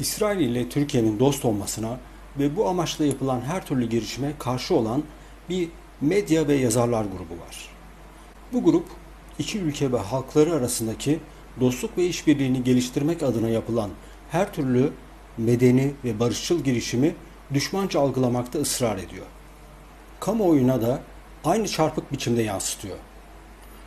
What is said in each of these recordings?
İsrail ile Türkiye'nin dost olmasına ve bu amaçla yapılan her türlü girişime karşı olan bir medya ve yazarlar grubu var. Bu grup iki ülke ve halkları arasındaki dostluk ve işbirliğini geliştirmek adına yapılan her türlü medeni ve barışçıl girişimi düşmanca algılamakta ısrar ediyor. Kamuoyuna da aynı çarpık biçimde yansıtıyor.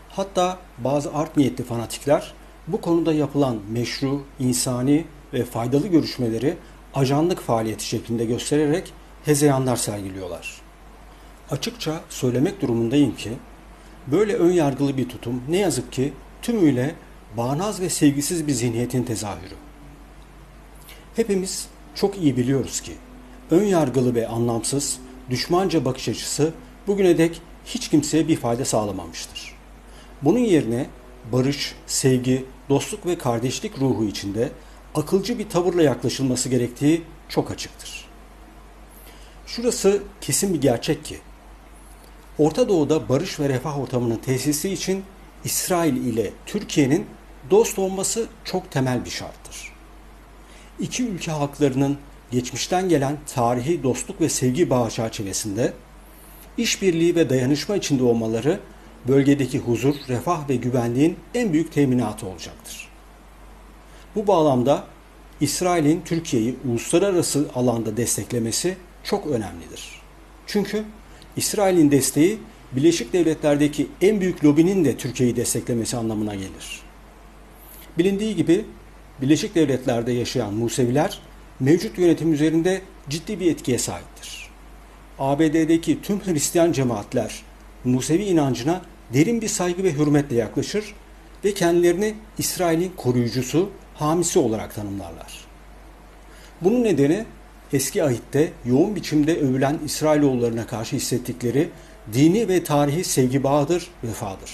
Hatta bazı art niyetli fanatikler bu konuda yapılan meşru, insani ve faydalı görüşmeleri ajanlık faaliyeti şeklinde göstererek hezeyanlar sergiliyorlar. Açıkça söylemek durumundayım ki böyle ön yargılı bir tutum ne yazık ki tümüyle bağnaz ve sevgisiz bir zihniyetin tezahürü. Hepimiz çok iyi biliyoruz ki ön yargılı ve anlamsız, düşmanca bakış açısı bugüne dek hiç kimseye bir fayda sağlamamıştır. Bunun yerine barış, sevgi, dostluk ve kardeşlik ruhu içinde akılcı bir tavırla yaklaşılması gerektiği çok açıktır. Şurası kesin bir gerçek ki Orta Doğu'da barış ve refah ortamının tesisi için İsrail ile Türkiye'nin dost olması çok temel bir şarttır. İki ülke halklarının geçmişten gelen tarihi dostluk ve sevgi bağı çerçevesinde işbirliği ve dayanışma içinde olmaları bölgedeki huzur, refah ve güvenliğin en büyük teminatı olacaktır. Bu bağlamda İsrail'in Türkiye'yi uluslararası alanda desteklemesi çok önemlidir. Çünkü İsrail'in desteği Birleşik Devletler'deki en büyük lobinin de Türkiye'yi desteklemesi anlamına gelir. Bilindiği gibi Birleşik Devletler'de yaşayan Museviler mevcut yönetim üzerinde ciddi bir etkiye sahiptir. ABD'deki tüm Hristiyan cemaatler Musevi inancına derin bir saygı ve hürmetle yaklaşır ve kendilerini İsrail'in koruyucusu, hamisi olarak tanımlarlar. Bunun nedeni eski ahitte yoğun biçimde övülen İsrailoğullarına karşı hissettikleri dini ve tarihi sevgi bağıdır, vefadır.